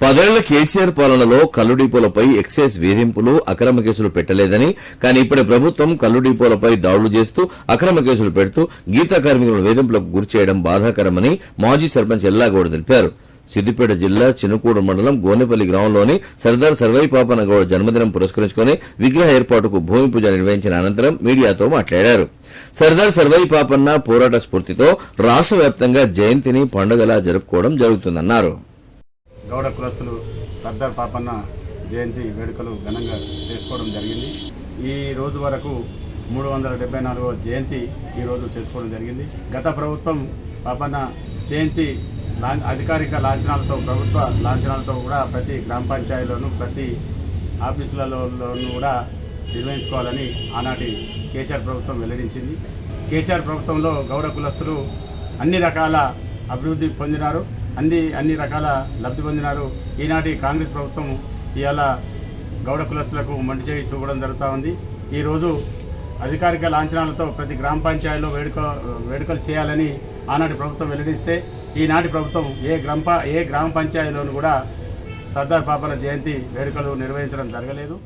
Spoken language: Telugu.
పదేళ్ళ కేసీఆర్ పాలనలో కల్లు డిపోలపై ఎక్సైజ్ వేధింపులు అక్రమ కేసులు పెట్టలేదని కానీ ఇప్పటి ప్రభుత్వం కల్లు డిపోలపై దాడులు చేస్తూ అక్రమ కేసులు పెడుతూ గీతా కార్మికులను వేధింపులకు గురిచేయడం బాధాకరమని మాజీ సర్పంచ్ ఎల్లాగౌడ్ తెలిపారు. సిద్దిపేట జిల్లా చినుకూడు మండలం గోనెపల్లి గ్రామంలోని సర్దార్ సర్వై పాపనగౌడ్ జన్మదినం పురస్కరించుకుని విగ్రహ ఏర్పాటుకు భూమి పూజ నిర్వహించిన అనంతరం మీడియాతో మాట్లాడారు. సర్దార్ సర్వై పాపన్న పోరాట స్ఫూర్తితో రాష్ట్ర వ్యాప్తంగా జయంతిని పండుగలా జరుపుకోవడం జరుగుతుందన్నారు. గౌడ కులస్తులు సర్దార్ పాపన్న జయంతి వేడుకలు ఘనంగా చేసుకోవడం జరిగింది. ఈ రోజు వరకు మూడు వందల డెబ్బై నాలుగవ జయంతి ఈరోజు చేసుకోవడం జరిగింది. గత ప్రభుత్వం పాపన్న జయంతి అధికారిక లాంఛనాలతో ప్రభుత్వ లాంఛనాలతో కూడా ప్రతి గ్రామ పంచాయతీలోను ప్రతి ఆఫీసులలోనూ కూడా నిర్వహించుకోవాలని ఆనాటి కేసీఆర్ ప్రభుత్వం వెల్లడించింది. కేసీఆర్ ప్రభుత్వంలో గౌడ కులస్తులు అన్ని రకాల అభివృద్ధి పొందినారు. అన్ని అన్ని రకాల లబ్ధి పొందినారు. ఈనాటి కాంగ్రెస్ ప్రభుత్వం ఇవాళ గౌడ కులస్తులకు మంటి చేయి చూపడం జరుగుతూ ఉంది. ఈరోజు అధికారిక లాంఛనాలతో ప్రతి గ్రామ పంచాయతీలో వేడుక వేడుకలు చేయాలని ఆనాటి ప్రభుత్వం వెల్లడిస్తే ఈనాటి ప్రభుత్వం ఏ గ్రామ ఏ గ్రామ పంచాయతీలోనూ కూడా సర్దార్ పాపన జయంతి వేడుకలు నిర్వహించడం జరగలేదు.